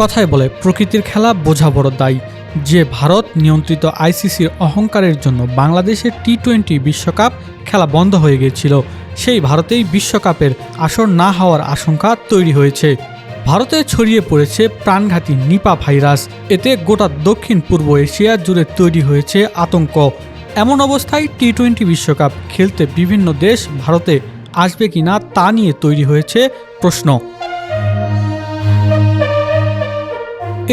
কথায় বলে, প্রকৃতির খেলা বোঝা বড় দায়। যে ভারত নিয়ন্ত্রিত আইসিসির অহংকারের জন্য বাংলাদেশের টি টোয়েন্টি বিশ্বকাপ খেলা বন্ধ হয়ে গিয়েছিল, সেই ভারতেই বিশ্বকাপের আসর না হওয়ার আশঙ্কা তৈরি হয়েছে। ভারতে ছড়িয়ে পড়েছে প্রাণঘাতী নিপা ভাইরাস। এতে গোটা দক্ষিণ পূর্ব এশিয়া জুড়ে তৈরি হয়েছে আতঙ্ক। এমন অবস্থায় টি টোয়েন্টি বিশ্বকাপ খেলতে বিভিন্ন দেশ ভারতে আসবে কিনা তা নিয়ে তৈরি হয়েছে প্রশ্ন।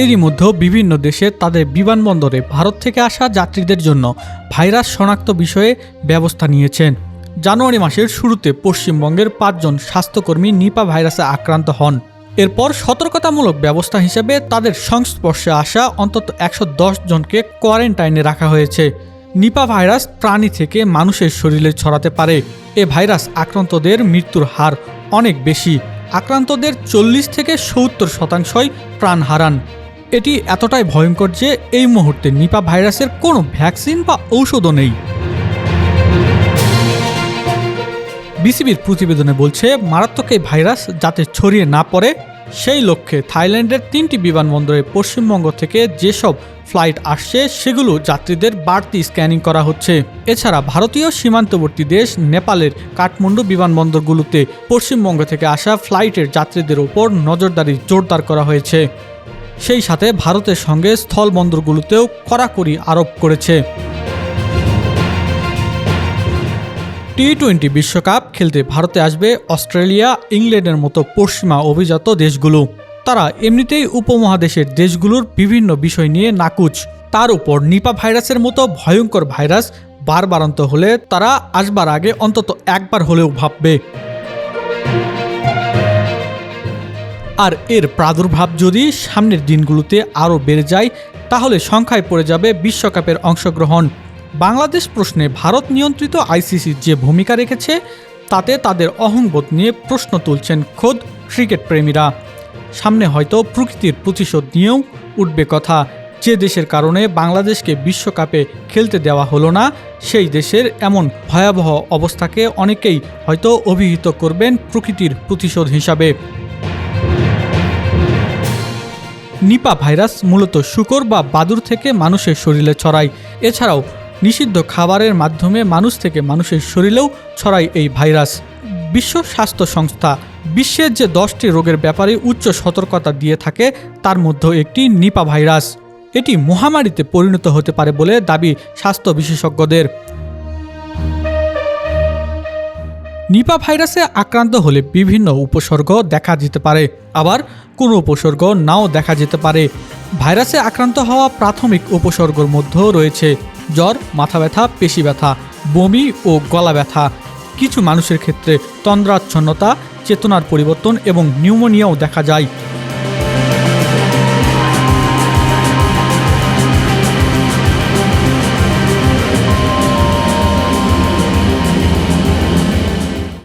এরই মধ্যেও বিভিন্ন দেশে তাদের বিমানবন্দরে ভারত থেকে আসা যাত্রীদের জন্য ভাইরাস শনাক্ত বিষয়ে ব্যবস্থা নিয়েছেন। জানুয়ারি মাসের শুরুতে পশ্চিমবঙ্গের পাঁচজন স্বাস্থ্যকর্মী নিপা ভাইরাসে আক্রান্ত হন। এরপর সতর্কতামূলক ব্যবস্থা হিসেবে তাদের সংস্পর্শে আসা অন্তত একশো জনকে কোয়ারেন্টাইনে রাখা হয়েছে। নিপা ভাইরাস প্রাণী থেকে মানুষের শরীরে ছড়াতে পারে। এ ভাইরাস আক্রান্তদের মৃত্যুর হার অনেক বেশি। আক্রান্তদের চল্লিশ থেকে সত্তর শতাংশই প্রাণ হারান। এটি এতটাই ভয়ঙ্কর যে এই মুহূর্তে নিপা ভাইরাসের কোনো ভ্যাকসিন বা ঔষধও নেই। বিসিবির প্রতিবেদনে বলছে, মারাত্মক এই ভাইরাস যাতে ছড়িয়ে না পড়ে, সেই লক্ষ্যে থাইল্যান্ডের তিনটি বিমানবন্দরে পশ্চিমবঙ্গ থেকে যেসব ফ্লাইট আসছে, সেগুলো যাত্রীদের বাড়তি স্ক্যানিং করা হচ্ছে। এছাড়া ভারতীয় সীমান্তবর্তী দেশ নেপালের কাঠমান্ডু বিমানবন্দরগুলোতে পশ্চিমবঙ্গ থেকে আসা ফ্লাইটের যাত্রীদের ওপর নজরদারি জোরদার করা হয়েছে। সেই সাথে ভারতের সঙ্গে স্থলবন্দরগুলোতেও কড়াকড়ি আরোপ করেছে। টি টোয়েন্টি বিশ্বকাপ খেলতে ভারতে আসবে অস্ট্রেলিয়া, ইংল্যান্ডের মতো পশ্চিমা অভিজাত দেশগুলো। তারা এমনিতেই উপমহাদেশের দেশগুলোর বিভিন্ন বিষয় নিয়ে নাকুচ। তার উপর নিপা ভাইরাসের মতো ভয়ঙ্কর ভাইরাস বারবারান্ত হলে তারা আসবার আগে অন্তত একবার হলেও ভাববে। আর এর প্রাদুর্ভাব যদি সামনের দিনগুলোতে আরও বেড়ে যায়, তাহলে সংখ্যায় পড়ে যাবে বিশ্বকাপের অংশগ্রহণ। বাংলাদেশ প্রশ্নে ভারত নিয়ন্ত্রিত আইসিসি যে ভূমিকা রেখেছে, তাতে তাদের অহংবোধ নিয়ে প্রশ্ন তুলছেন খোদ ক্রিকেট প্রেমীরা। সামনে হয়তো প্রকৃতির প্রতিশোধ নিয়েও উঠবে কথা। যে দেশের কারণে বাংলাদেশকে বিশ্বকাপে খেলতে দেওয়া হলো না, সেই দেশের এমন ভয়াবহ অবস্থাকে অনেকেই হয়তো অভিহিত করবেন প্রকৃতির প্রতিশোধ হিসাবে। নিপা ভাইরাস মূলত শুকর বা বাদুর থেকে মানুষের শরীরে ছড়ায়। এছাড়াও নিষিদ্ধ খাবারের মাধ্যমে মানুষ থেকে মানুষের শরীরেও ছড়ায় এই ভাইরাস। বিশ্ব স্বাস্থ্য সংস্থা বিশ্বের যে দশটি রোগের ব্যাপারে উচ্চ সতর্কতা দিয়ে থাকে, তার মধ্যে একটি নিপা ভাইরাস। এটি মহামারীতে পরিণত হতে পারে বলে দাবি স্বাস্থ্য বিশেষজ্ঞদের। নিপা ভাইরাসে আক্রান্ত হলে বিভিন্ন উপসর্গ দেখা যেতে পারে। আবার কোনো উপসর্গ নাও দেখা যেতে পারে। ভাইরাসে আক্রান্ত হওয়া প্রাথমিক উপসর্গর মধ্যেও রয়েছে জ্বর, মাথা ব্যথা, পেশি ব্যথা, বমি ও গলা ব্যথা। কিছু মানুষের ক্ষেত্রে তন্দ্রাচ্ছন্নতা, চেতনার পরিবর্তন এবং নিউমোনিয়াও দেখা যায়।